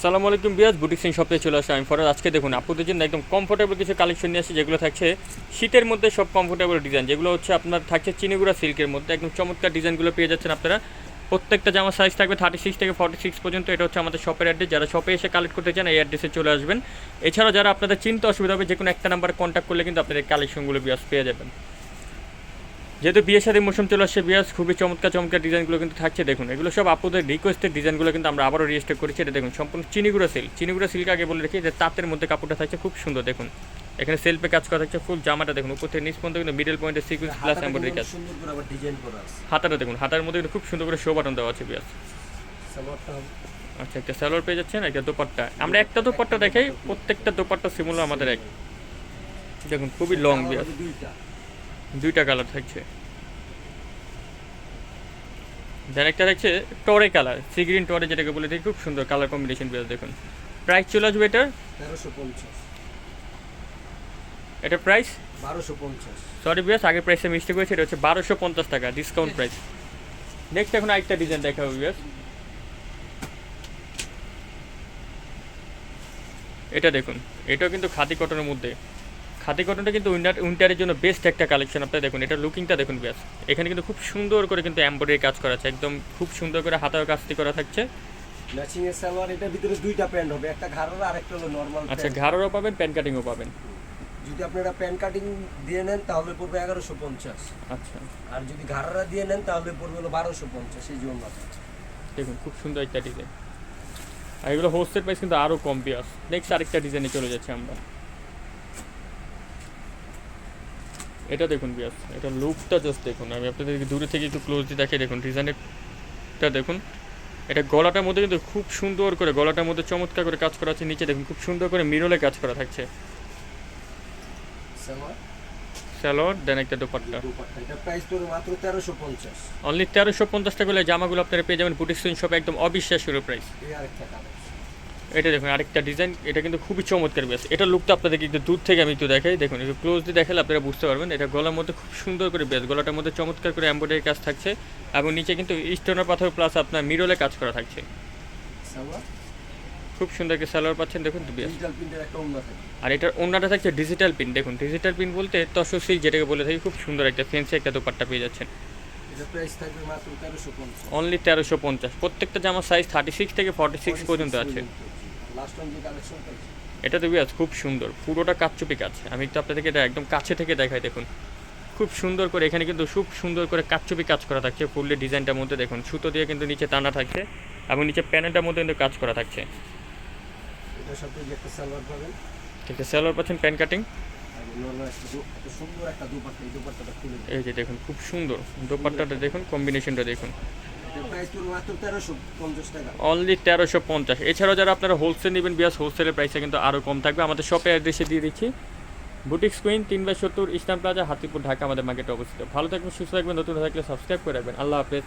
আসসালামু আলাইকুম বিয়াজ বুটিক সিং শপে চলে আসে আমি ফরাজ। আজকে দেখুন, আপুদের জন্য একদম কমফোর্টেবল কিছু কালেকশন নিয়ে আসে যেগুলো থাকছে শীতের মধ্যে সব কমফোর্টেবল ডিজাইন যেগুলো হচ্ছে আপনার থাকছে চিনিগুড়া সিল্কের মধ্যে। একদম চমৎকার ডিজাইনগুলো পেয়ে যাচ্ছেন আপনারা। প্রত্যেকটা জামা সাইজ থাকবে থার্টি সিক্স থেকে ফর্টি সিক্স পর্যন্ত। এটা হচ্ছে আমাদের শপের অ্যাড্রেস যারা শপে এসে কালেক্ট করতে চান, এই অ্যাড্রেসে চলে আসবেন। এছাড়াও যারা আপনাদের চিন্তা অসুবিধা হবে যে কোনো একটা নাম্বারে কন্ট্যাক্ট করলে কিন্তু আপনাদের কালেকশনগুলো বিয়াজ পেয়ে যাবেন। যেহেতু বিয়ের সাথে মৌসুম চলে আসছে বিয়াস খুবই চমৎকার চমৎকার ডিজাইনগুলো কিন্তু থাকছে। দেখুন এগুলো সব আপুদের রিকোয়েস্টের ডিজাইনগুলো কিন্তু আমরা আবারও রিজিস্টার করেছি। এটা দেখুন সম্পূর্ণ চিনিগুড়া সিল্ক চিনিগুড়া সিল্ক আগে বলে রেখে যে তাঁতের মধ্যে কাপড়টা থাকছে খুব সুন্দর। দেখুন এখানে সেলফে কাজ করা থাকছে ফুল জামাটা দেখুন উপর থেকে নিচ পর্যন্ত কিন্তু মিডল পয়েন্টে সিকুয়েন্স প্লাস এম্বয়ডারি কাজ। হাতাটা দেখুন হাতার মধ্যে কিন্তু খুব সুন্দর করে শো বাটন দেওয়া আছে বিয়াস। আচ্ছা একটা স্যালোয়ার পেয়ে যাচ্ছেন একটা দোপাট্টা। আমরা একটা দোপাট্টা দেখাই প্রত্যেকটা দোপাট্টা সিমুলো আমাদের এক। দেখুন খুবই লং বিয়াস। দুইটা কালার থাকছে। দেন একটা থাকছে টরে কালার সি গ্রিন টরে যেটাকে বলে দেখি খুব সুন্দর কালার কম্বিনেশন পেয়ে দেখুন। প্রাইস চলে আসবে এটার? তেরোশো পঞ্চাশ। এটা প্রাইস বারোশো পঞ্চাশ। সরি বিয়াস আগের প্রাইসে মিস্টেক হয়েছে এটা হচ্ছে বারোশো পঞ্চাশ টাকা ডিসকাউন্ট প্রাইস নেক্সট এখন আরেকটা ডিজাইন দেখাবো বিয়াস এটা দেখুন এটাও কিন্তু খাদি কটনের মধ্যে। খাদি কটনটা কিন্তু উইন্টার উইন্টারের জন্য বেস্ট একটা কালেকশন আপনারা দেখুন এটা লুকিংটা দেখুন বিয়াস। এখানে কিন্তু খুব সুন্দর করে কিন্তু এমব্রয়ডারি কাজ করা আছে। একদম খুব সুন্দর করে হাতার কাজটি করা থাকছে। ম্যাচিং এর সালোয়ার এটার ভিতরে দুইটা প্যান্ট হবে। একটা ঘাড়োর আর একটা হলো নর্মাল আচ্ছা ঘাড়োরও পাবেন প্যান কাটিংও পাবেন। যদি আপনারা প্যান্ট কাটিং দিয়ে নেন তাহলে পড়বে এগারোশো পঞ্চাশ। আচ্ছা। আর যদি ঘাড়রা দিয়ে নেন তাহলে পড়বে হলো বারোশো পঞ্চাশ। এই জন্য দেখুন খুব সুন্দর একটা ডিজাইন আর এগুলো হোস্টেল প্রাইস কিন্তু আরও কম বিয়াস। নেক্সট আরেকটা ডিজাইনে চলে যাচ্ছে আমরা। এটা দেখুন বিয়াস এটা লুকটা জাস্ট দেখুন। আমি আপনাদেরকে দূরে থেকে একটু ক্লোজলি দেখাই দেখুন ডিজাইনেরটা দেখুন। এটা গলাটার মধ্যে কিন্তু খুব সুন্দর করে গলাটার মধ্যে চমৎকার করে কাজ করা আছে নিচে দেখুন খুব সুন্দর করে মিরলে কাজ করা থাকছে। স্যালোয়ার দেন একটা দোপাট্টা। অনলি তেরোশো পঞ্চাশ। টাকা হলে জামাগুলো আপনারা পেয়ে যাবেন বুটিক শপে একদম অবিশ্বাস্য প্রাইস এটা দেখুন আরেকটা ডিজাইন এটা কিন্তু খুবই চমৎকার বেশ। এটা লুকটা আপনাদেরকে একটু দূর থেকে আমি একটু দেখাই। দেখুন একটু ক্লোজলি দেখালে আপনারা বুঝতে পারবেন এটা গলার মধ্যে খুব সুন্দর করে বেশ গলাটার মধ্যে চমৎকার করে এমব্রয়ডারি কাজ থাকছে এবং নিচে কিন্তু স্টোনের পাথর প্লাস আপনার মিরলে কাজ করা থাকছে। খুব সুন্দর একটা সালোয়ার পাচ্ছেন দেখুন আর এটার অন্যটা থাকছে ডিজিটাল পিন দেখুন ডিজিটাল পিন বলতে তসর সিল্ক যেটাকে বলে থাকি খুব সুন্দর একটা ফেন্সি একটা দোপাট্টা পেয়ে যাচ্ছেন। অনলি তেরোশো পঞ্চাশ। প্রত্যেকটা জামার সাইজ থার্টি সিক্স থেকে ফর্টি সিক্স পর্যন্ত আছে। লাস্ট টাইম যে কালেকশন পাইছি এটা তো বিয়াস খুব সুন্দর। পুরোটা কাচ্চুপি কাজ। আমি একটু আপনাদেরকে এটা একদম কাছে থেকে দেখাই দেখুন। খুব সুন্দর করে এখানে কিন্তু খুব সুন্দর করে কাচ্চুপি কাজ করা থাকছে। ফুললি ডিজাইনটার মধ্যে দেখুন সুতো দিয়ে কিন্তু নিচে টানা থাকছে এবং নিচে প্যানেলটার মধ্যে কিন্তু কাজ করা থাকছে। এটার সাথে একটা সালোয়ার পাবেন। পাচ্ছেন প্যান কাটিং। এই যে দেখুন খুব সুন্দর। দোপাট্টাটা দেখুন কম্বিনেশনটা দেখুন। প্রাইস অনলি তেরোশো পঞ্চাশ এছাড়াও যারা আপনারা হোলসেল নেবেন, বিয়াস হোলসেলের প্রাইসটা কিন্তু আরও কম থাকবে। আমাদের শপে অ্যাড্রেসে দিয়ে দিচ্ছি। বুটিক স্কুইন তিন বাই সত্তর ইসলাম প্লাজা হাতিপুর, ঢাকা, আমাদের মার্কেটে অবস্থিত। ভালো থাকবেন, সুস্থ থাকবেন, নতুন থাকলে সাবস্ক্রাইব করে রাখবেন। আল্লাহ হাফেজ।